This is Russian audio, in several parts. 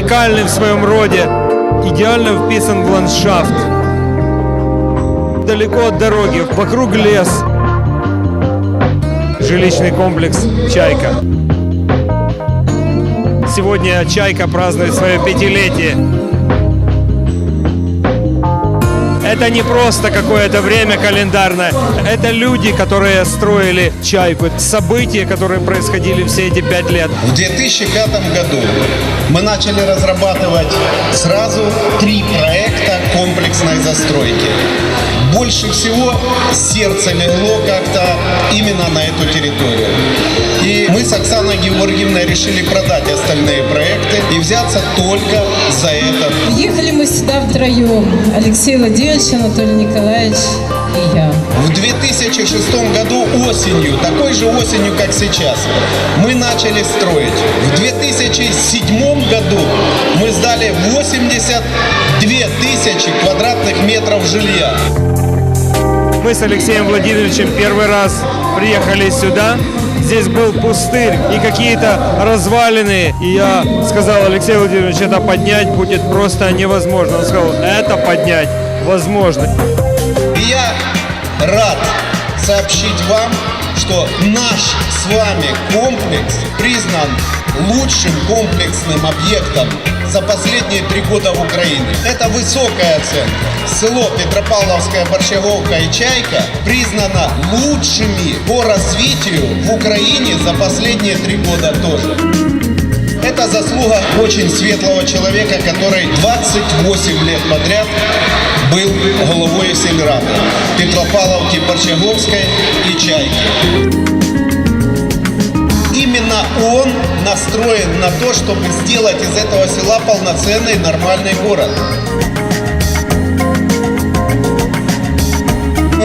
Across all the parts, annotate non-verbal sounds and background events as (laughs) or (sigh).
уникальный в своем роде, идеально вписан в ландшафт. Далеко от дороги, вокруг лес. Жилищный комплекс «Чайка». Сегодня «Чайка» празднует свое пятилетие. Это не просто какое-то время календарное. Это люди, которые строили «Чайку». События, которые происходили все эти пять лет. В 2005 году мы начали разрабатывать сразу три проекта комплексной застройки. Больше всего сердце легло как-то именно на эту территорию. И мы с Оксаной Георгиевной решили продать остальные проекты и взяться только за этот. Ехали мы сюда втроем. Алексей Владимирович, Анатолий Николаевич и я. В 2006 году осенью, такой же осенью, как сейчас, мы начали строить. В 2007 году мы сдали 82 тысячи квадратных метров жилья. Мы с Алексеем Владимировичем первый раз приехали сюда. Здесь был пустырь и какие-то развалины. И я сказал, Алексей Владимирович, это поднять будет просто невозможно. Он сказал, это поднять возможно. Я рад сообщить вам, что наш с вами комплекс признан лучшим комплексным объектом за последние три года в Украине. Это высокая оценка. Село Петропавловская, Борщаговка и Чайка признано лучшими по развитию в Украине за последние три года тоже. Это заслуга очень светлого человека, который 28 лет подряд был головой сельрады Петропавловки, Борщаговской и Чайки. Именно он настроен на то, чтобы сделать из этого села полноценный нормальный город.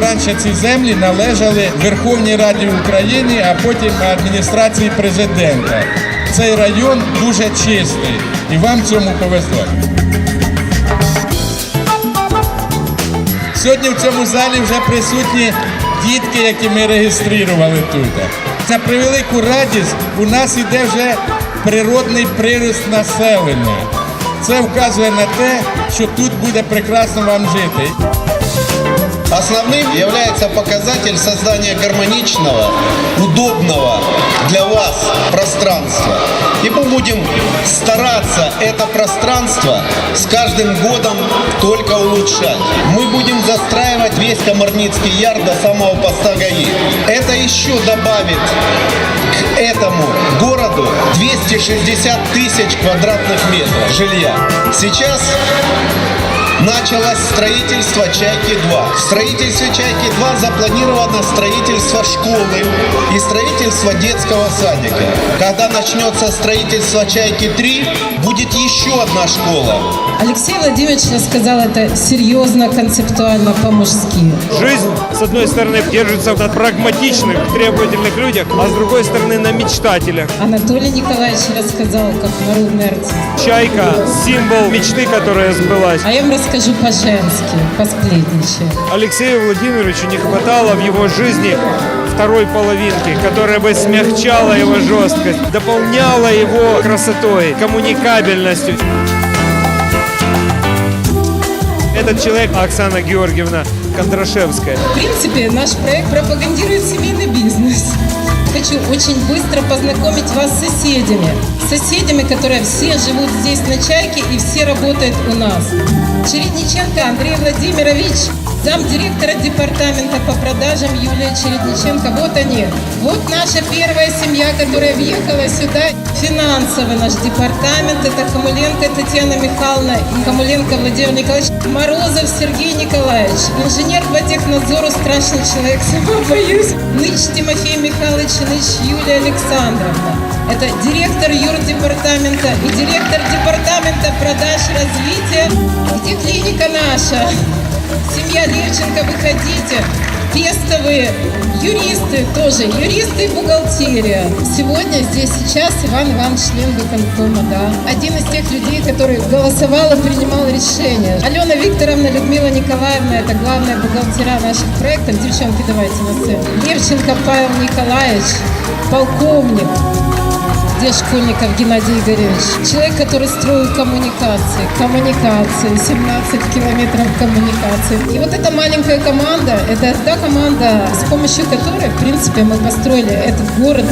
Раніше ці землі належали Верховній Раді України, а потім адміністрації президента. Цей район дуже чистий і вам в цьому повезло. Сьогодні в цьому залі вже присутні дітки, які ми реєстрували тут. За превелику радість у нас іде вже природний прирост населення. Це вказує на те, що тут буде прекрасно вам жити. Основным является показатель создания гармоничного, удобного для вас пространства. И мы будем стараться это пространство с каждым годом только улучшать. Мы будем застраивать весь Комарницкий яр до самого поста ГАИ. Это еще добавит к этому городу 260 тысяч квадратных метров жилья. Сейчас началось строительство «Чайки-2». В строительстве «Чайки-2» запланировано строительство школы и строительство детского садика. Когда начнется строительство «Чайки-3», будет еще одна школа. Алексей Владимирович рассказал это серьезно, концептуально, по-мужски. Жизнь, с одной стороны, держится на прагматичных, требовательных людях, а с другой стороны, на мечтателях. Анатолий Николаевич рассказал, как народный артист. Чайка – символ мечты, которая сбылась. А я вам расскажу по-женски, посплетничаю. Алексею Владимировичу не хватало в его жизни второй половинки, которая бы смягчала его жесткость, дополняла его красотой, коммуникабельностью. Этот человек Оксана Георгиевна Кондрашевская. В принципе, наш проект пропагандирует семейный. Хочу очень быстро познакомить вас с соседями. Соседями, которые все живут здесь на Чайке и все работают у нас. Чередниченко Андрей Владимирович, замдиректора департамента по продажам Юлия Чередниченко. Вот они. Вот наша первая семья, которая въехала сюда. Финансовый наш департамент. Это Хамуленко Татьяна Михайловна и Хамуленко Владимир Николаевич. Морозов Сергей Николаевич. Инженер по технадзору страшный человек, (laughs) сама боюсь. Ныч Тимофей Михайлович, Ныч Юлия Александровна. Это директор юрдепартамента и директор департамента продаж развития. Где клиника наша? Семья Левченко, выходите. Тестовые, юристы тоже, юристы и бухгалтерия. Сегодня, здесь, сейчас Иван Иванович, член выконкома, да. Один из тех людей, который голосовал и принимал решения. Алена Викторовна, Людмила Николаевна, это главная бухгалтера наших проектов. Девчонки, давайте на сцену. Левченко Павел Николаевич, полковник. Где Школьников Геннадий Игоревич. Человек, который строил коммуникации, коммуникации, 17 километров коммуникации. И вот эта маленькая команда, это та команда, с помощью которой, в принципе, мы построили этот город.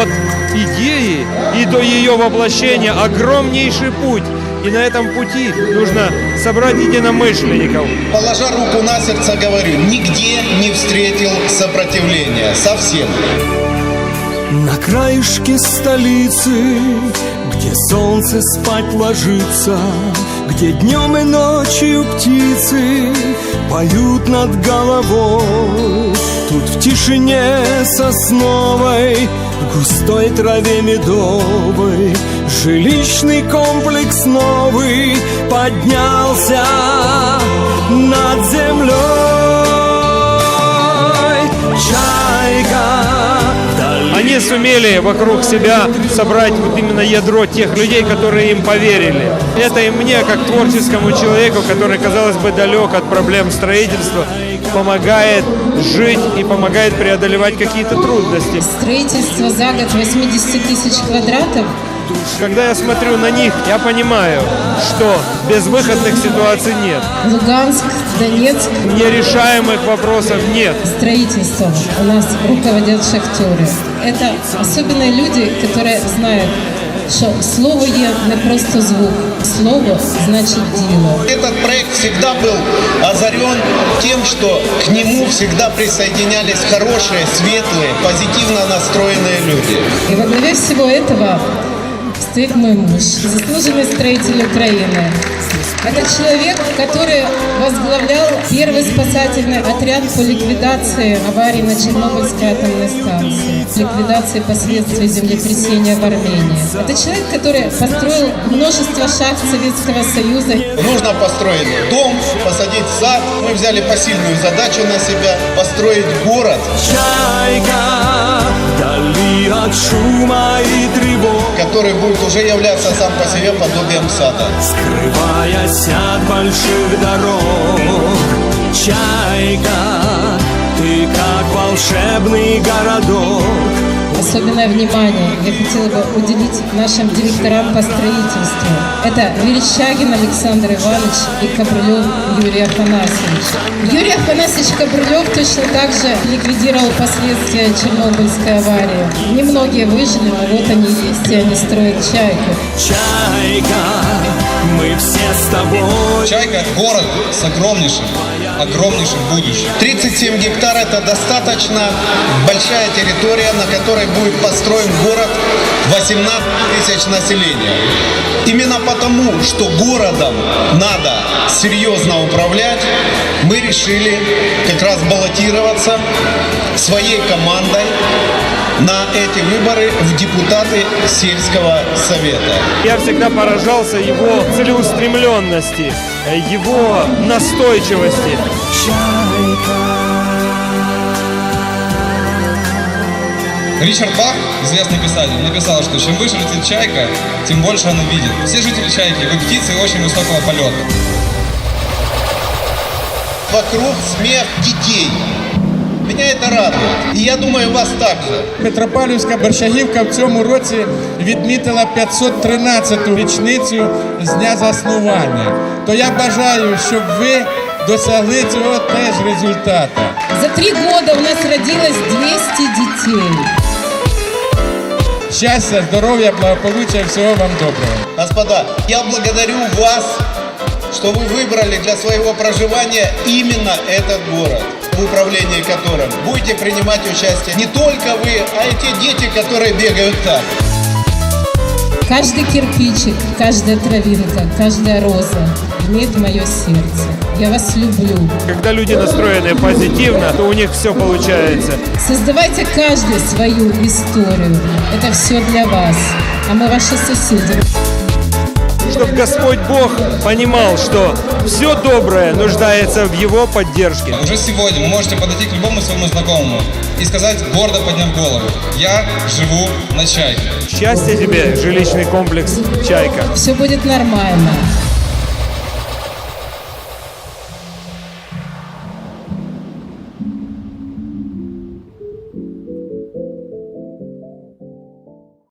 От идеи и до ее воплощения огромнейший путь. И на этом пути нужно собрать единомышленников. Положа руку на сердце, говорю, нигде не встретил сопротивления. Совсем. На краешке столицы, где солнце спать ложится, Где днем и ночью птицы поют над головой. Тут в тишине сосновой, в густой траве медовой Жилищный комплекс новый поднялся над землей. Они сумели вокруг себя собрать вот именно ядро тех людей, которые им поверили. Это и мне, как творческому человеку, который, казалось бы, далек от проблем строительства, помогает жить и помогает преодолевать какие-то трудности. Строительство за год 80 тысяч квадратов Когда я смотрю на них, я понимаю, что безвыходных ситуаций нет. Луганск, Донецк, Нерешаемых вопросов нет. строительством у нас руководят шахтеры. Это особенные люди, которые знают, что слово є не просто звук, слово значит дело. Этот проект всегда был озарен тем, что к нему всегда присоединялись хорошие, светлые, позитивно настроенные люди. И во главе всего этого стоит мой муж, заслуженный строитель Украины. Это человек, который возглавлял первый спасательный отряд по ликвидации аварии на Чернобыльской атомной станции, ликвидации последствий землетрясения в Армении. Это человек, который построил множество шахт Советского Союза. Нужно построить дом, посадить сад. Мы взяли посильную задачу на себя построить город, Чайка от шума и тревог который будет уже являться сам по себе подобием сада. Скрываясь от больших дорог Чайка, ты как волшебный городок Особенное внимание я хотела бы уделить нашим директорам по строительству. Это Верещагин Александр Иванович и Кобрылев Юрий Афанасьевич. Юрий Афанасьевич Кобрылев точно так же ликвидировал последствия Чернобыльской аварии. Немногие выжили, но вот они есть, и они строят чайку. Чайка, мы все с тобой Чайка – город с огромнейшим, огромнейшим будущим. 37 гектар это достаточно большая территория, на которой будет построен город 18 тысяч населения. Именно потому, что городом надо серьезно управлять, мы решили как раз баллотироваться своей командой на эти выборы в депутаты сельского совета. Я всегда поражался его целеустремленности, его настойчивости. Ричард Бах, известный писатель, написал, что чем выше летит чайка, тем больше она видит. Все жители чайки, вы птицы очень высокого полета. Вокруг смех детей. Меня это радует. И я думаю, вас также. Петропавлівська Борщагівка в цьому році відмітила 513-ту річницю з дня заснування. То я бажаю, щоб ви досягли цього теж результату. За три года у нас родилось 200 детей. Щастя, здоров'я, благополуччя, всього вам доброго. Господа, я благодарю вас, что вы выбрали для своего проживания именно этот город, в управлении которым будете принимать участие не только вы, а и те дети, которые бегают там. Каждый кирпичик, каждая травинка, каждая роза имеет мое сердце. Я вас люблю. Когда люди настроены позитивно, то у них все получается. Создавайте каждый свою историю. Это все для вас. А мы ваши соседи. Чтобы Господь Бог понимал, что все доброе нуждается в Его поддержке. Уже сегодня вы можете подойти к любому своему знакомому и сказать, гордо подняв голову, я живу на чайке. Счастья тебе, жилищный комплекс «Чайка». Все будет нормально.